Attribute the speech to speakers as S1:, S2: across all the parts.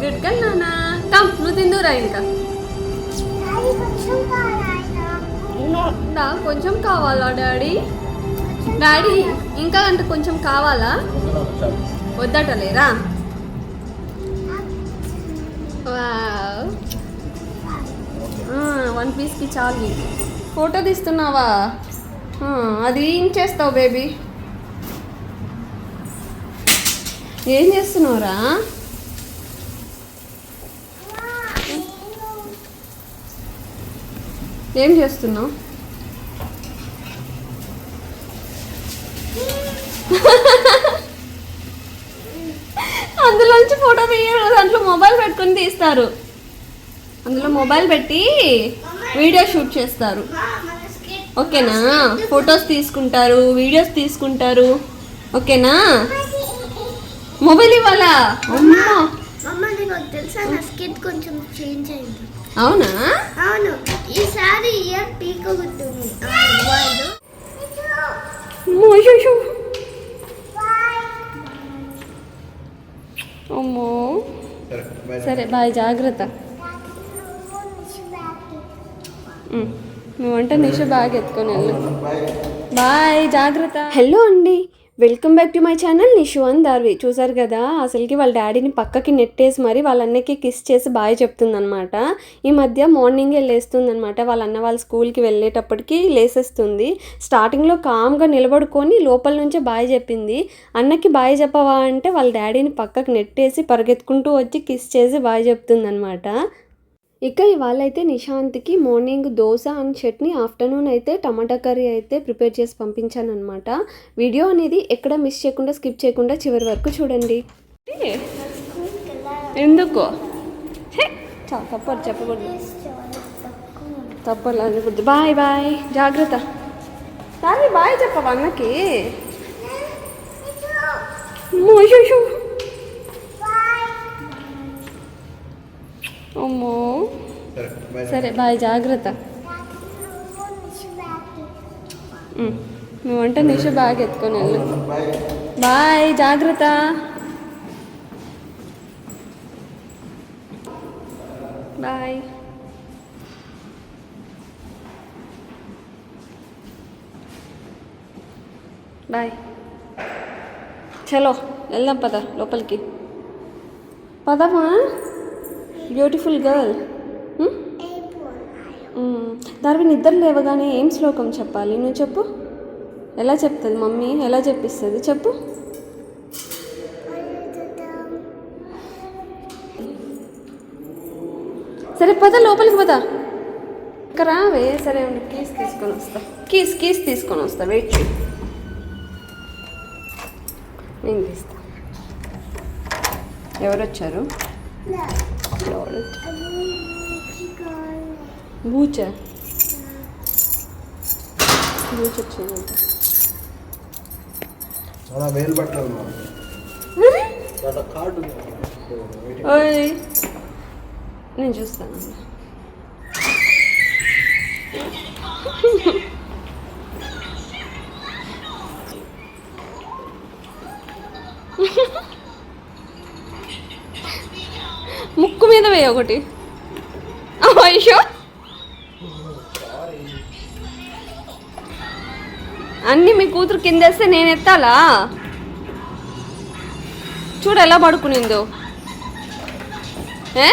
S1: Good girl నానా. Come నువ్వు తిందురా ఇంకా. కొంచెం కావాలా డాడీ? డాడీ ఇంకా అంటే కొంచెం కావాలా? వద్దట లేరా వన్ పీస్కి చాలు. ఫోటో తీస్తున్నావా? అది ఏం చేస్తావు బేబీ? ఏం చేస్తున్నావురా? ఏం చేస్తున్నావు? అందులోంచి ఫోటో తీయరు దాంట్లో మొబైల్ పెట్టుకొని తీస్తారు. అందులో మొబైల్ పెట్టి వీడియో షూట్ చేస్తారు. ఓకేనా? ఫొటోస్ తీసుకుంటారు వీడియోస్ తీసుకుంటారు. ఓకేనా? మొబైల్ ఇవ్వాలా? అమ్మా
S2: అమ్మ. నీకు తెలుసా? నా స్కిట్ కొంచెం చేంజ్ అయింది.
S1: అవునా?
S2: అవును. ఈసారి ఇయర్ పీక్ వాళ్ళు
S1: అమ్మో, సరే బాయ్ జాగ్రత్త. నువ్వంటే నిష బాగా ఎత్తుకొని వెళ్ళు. బాయ్ జాగ్రత్త. హలో అండి. Welcome back to my channel Nishu అని దార్వి. చూసారు కదా అసలుకి వాళ్ళ డాడీని పక్కకి నెట్టేసి మరి వాళ్ళ అన్నకి కిస్ చేసి బాయ్ చెప్తుందనమాట ఈ మధ్య మార్నింగే లేస్తుందనమాట వాళ్ళ అన్న వాళ్ళ స్కూల్కి వెళ్ళేటప్పటికి లేసేస్తుంది. స్టార్టింగ్లో కామ్గా నిలబడుకొని లోపల నుంచే బాయ్ చెప్పింది. అన్నకి బాయ్ చెప్పవా అంటే వాళ్ళ డాడీని పక్కకి నెట్టేసి పరిగెత్తుకుంటూ వచ్చి కిస్ చేసి బాయ్ చెప్తుందనమాట ఇక ఇవాళ అయితే నిశాంత్కి morning dosa and chutney afternoon అయితే టమాటా కర్రీ అయితే ప్రిపేర్ చేసి పంపించాను అనమాట వీడియో అనేది ఎక్కడ మిస్ చేయకుండా స్కిప్ చేయకుండా చివరి వరకు చూడండి. ఎందుకు? తప్పదు చెప్పకూడదు. తప్పదు అనకూడదు. Bye bye. జాగ్రత్త. కానీ బాయ్ చెప్పవా అన్నకి. అమ్మో. సరే బాయ్ జాగ్రత్త. ఉమ్, నువ్వంటే నిష బాగా ఎత్తుకొని వెళ్ళు. బాయ్ జాగ్రత్త. బాయ్. బాయ్. చలో వెళ్దాం పద లోపలికి. పదమా? Beautiful girl. దాని నిద్ర లేవగానే ఏం శ్లోకం చెప్పాలి? నువ్వు చెప్పు. ఎలా చెప్తుంది మమ్మీ? ఎలా చెప్పిస్తుంది? చెప్పు. సరే పద లోపలికి పద. ఇక్కడ రావే. సరే ఉండు. కీస్ తీసుకొని వస్తా. కీస్ కీస్ తీసుకొని వస్తా. వెయిట్ చేయి నేను తీస్తా. ఎవరు వచ్చారు ఎవరు బూచ వచ్చిందంట
S3: చాలా వేలు పట్టాలి చాలా కార్డు
S1: ఓయ్. నేను చూస్తాను. ముక్కు మీద వేయ ఒకటి. అయ్యో. అన్నీ మీ కూతురు కిందేస్తే నేను ఎత్తాలా? చూడు ఎలా పడుకునిందో. ఏ?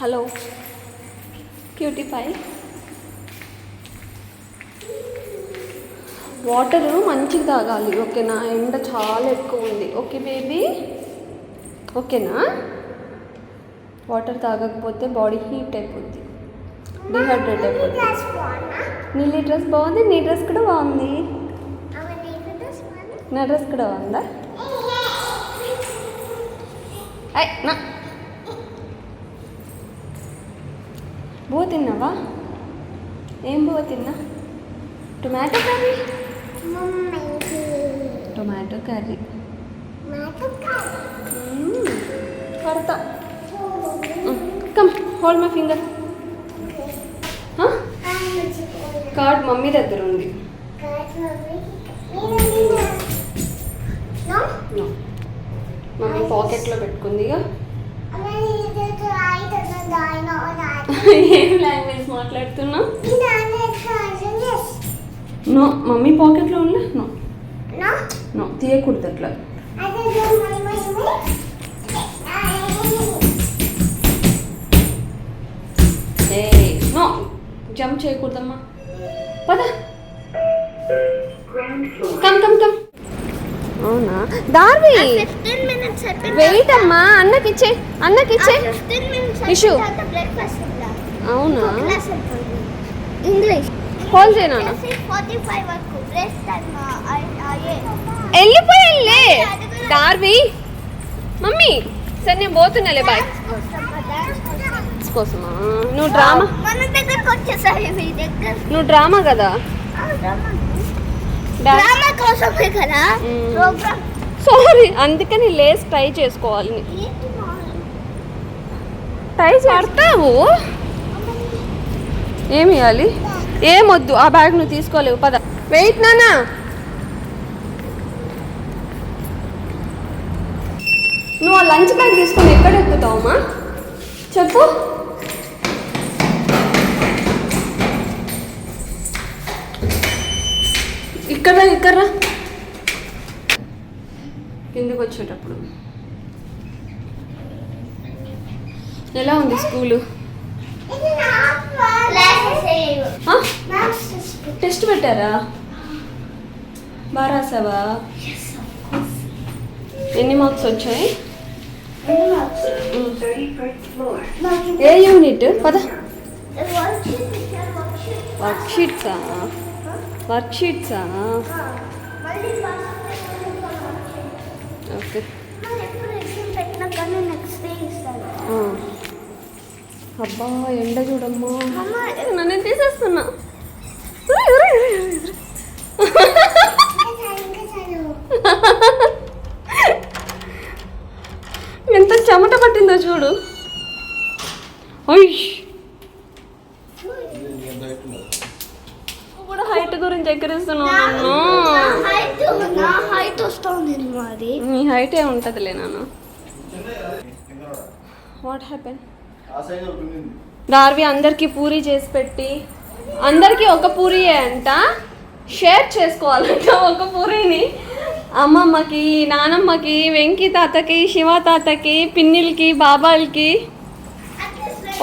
S1: హలో. Cutie pie. వాటర్ మంచిగా తాగాలి ఓకేనా? ఎండ చాలా ఎక్కువ ఉంది. Okay baby. ఓకేనా? వాటర్ తాగకపోతే బాడీ హీట్ అయిపోద్ది. డిహైడ్రేట్ నీళ్ళ డ్రెస్ బాగుంది నీ డ్రెస్ కూడా బాగుంది. నా డ్రెస్ కూడా బాగుందా. ఐ నా. బువ్వ తిన్నావా? ఏం బువ్వ తిన్నా? Tomato curry? Tomato curry. కడతా. Come hold my finger card mummy దగ్గర ఉంది. మమ్మీ పాకెట్లో పెట్టుకుంది ఇక
S2: అమ్మ ఇది right and I know that
S1: ఏం లాంగ్వేజ్
S2: yes
S1: నో. మమ్మీ పాకెట్లో ఉండే నో. నో. తీయకూడదు అట్లా. నో. జంప్ చేయకూడదమ్మా. పద. కమ్ కమ్ కమ్ అవునా? దార్వి
S2: 15 minutes అయిపోయింది.
S1: వెయిట్ అమ్మా అన్నకిచ్చే అన్నకిచ్చే
S2: 15 minutes
S1: ఇషు. అవునా?
S2: ఇంగ్లీష్
S1: కాల్ చేయనా?
S2: 45 వరకు. బ్రేక్ టైం అయ్యే
S1: వెళ్ళిపోయాలే దార్వి మమ్మీ! సరే నేను పోతున్నాలే బాయ్ కోసమా? నువ్వు డ్రామా? నువ్వు డ్రామా కదా? సారీ అందుకని లేస్ ట్రై చేసుకోవాలి. ట్రై చేస్తావు ఏమి ఇవ్వాలి ఏమొద్దు ఆ బ్యాగ్ నువ్వు తీసుకోలేవు పద. వెయిట్ నానా నువ్వు ఆ లంచ్ బ్యాగ్ తీసుకొని ఎక్కడ ఎక్కుతావమ్మా? చెప్పు. ఇక్కడ ఇక్కడ. కిందకి వచ్చేటప్పుడు. ఎలా ఉంది స్కూలు? టెస్ట్ పెట్టారా? బాగా రాసావా? ఎన్ని మార్క్స్ వచ్చాయి? ఏ యూనిట్? పద. వర్క్ షీట్సా వర్క్ షీట్సా ఓకే. అబ్బా ఎండ చూడమ్మా. నన్ను తీసేస్తున్నా. ఎంత చెమట పట్టిందో చూడు. ఓయ్ కూడా హైట్ గురించి ఎక్కరిస్తున్నావు నన్ను?
S2: నా హైట్
S1: ఏ ఉంటుందిలే నాన్న. వాట్ హ్యాపెన్ దార్వి అందరికీ పూరి చేసి పెట్టి అందరికీ ఒక పూరి అంట షేర్ చేసుకోవాలంట ఒక పూరిని. అమ్మమ్మకి నానమ్మకి వెంకీ తాతకి శివ తాతకి పిన్నిలకి బాబాలకి.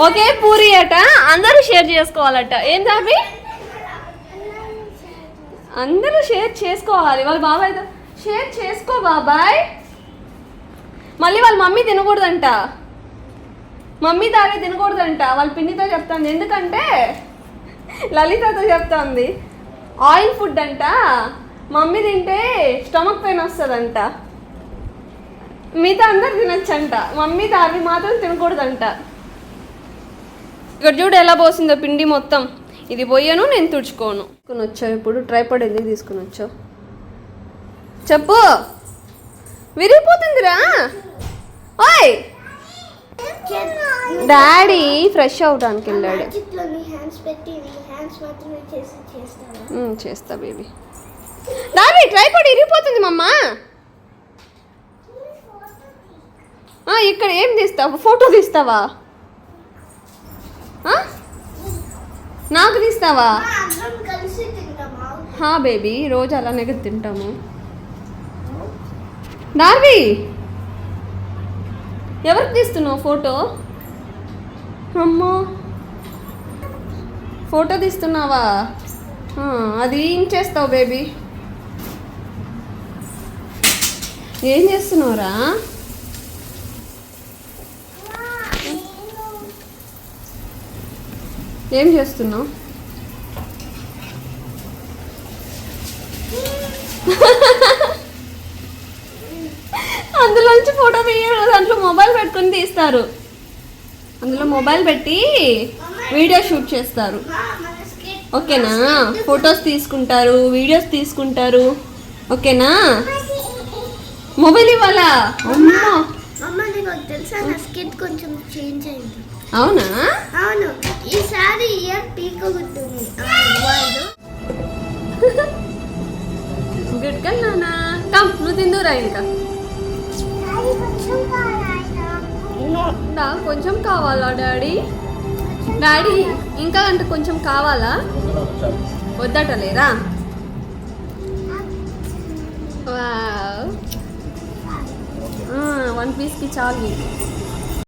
S1: ఒకే పూరి అట అందరూ షేర్ చేసుకోవాలట. ఏం దార్వి అందరూ షేర్ చేసుకోవాలి. వాళ్ళ బాబాయ్ షేర్ చేసుకో బాబాయ్. మళ్ళీ వాళ్ళ మమ్మీ తినకూడదంట. మమ్మీ దారి తినకూడదంట. వాళ్ళ పిన్నితో చెప్తాంది. ఎందుకంటే లలితతో చెప్తాంది. ఆయిల్ ఫుడ్ అంట. మమ్మీ తింటే స్టమక్ పెయిన్ వస్తుందంట. మిగతా అందరు తినచ్చంట. మమ్మీ దారి మాత్రం తినకూడదంట. ఇక్కడ చూడు ఎలా పోసిందో పిండి మొత్తం. ఇది పోయాను నేను తుడుచుకోను. తీసుకుని వచ్చావు ఇప్పుడు ట్రైపాడ్ ఎందుకు తీసుకుని వచ్చావు? చెప్పు. విరిగిపోతుందిరా. ఓయ్! డాడీ ఫ్రెష్ అవడానికి వెళ్ళాడు. చేస్తా బేబీ. డాడీ ట్రైపాడ్ ఇరిగిపోతుంది మమ్మా ఇక్కడ ఏం తీస్తావు? ఫోటో తీస్తావా? నాకు తీస్తావా? హా బేబీ రోజు అలానే తింటాము. దార్వి ఎవరికి తీస్తున్నావు ఫోటో? అమ్మా! ఫోటో తీస్తున్నావా? అది ఏం చేస్తావు బేబీ? ఏం చేస్తున్నావురా? ఏం చేస్తున్నావు? అందులోంచి ఫోటో తీయరు దాంట్లో మొబైల్ పెట్టుకొని తీస్తారు. అందులో మొబైల్ పెట్టి వీడియో షూట్ చేస్తారు. ఓకేనా? ఫొటోస్ తీసుకుంటారు వీడియోస్ తీసుకుంటారు. ఓకేనా? మొబైల్ ఇవ్వాలా? అమ్మా!
S2: అమ్మ నీకు తెలుసా? నా కొంచెం చేంజ్ అయింది.
S1: అవునా?
S2: అవును. ఈసారి ఇయర్ పీక్ గుర్తుంది. వాళ్ళు
S1: గుడ్ కల్ నానా. కమ్ నువ్వు తిందురా ఇంకా.
S2: డాడీ కొంచెం కావాలా
S1: దా కొంచెం కావాలా డాడీ? డాడీ ఇంకా అంటే కొంచెం కావాలా? వద్దట లేరా వన్ పీస్కి చాలు.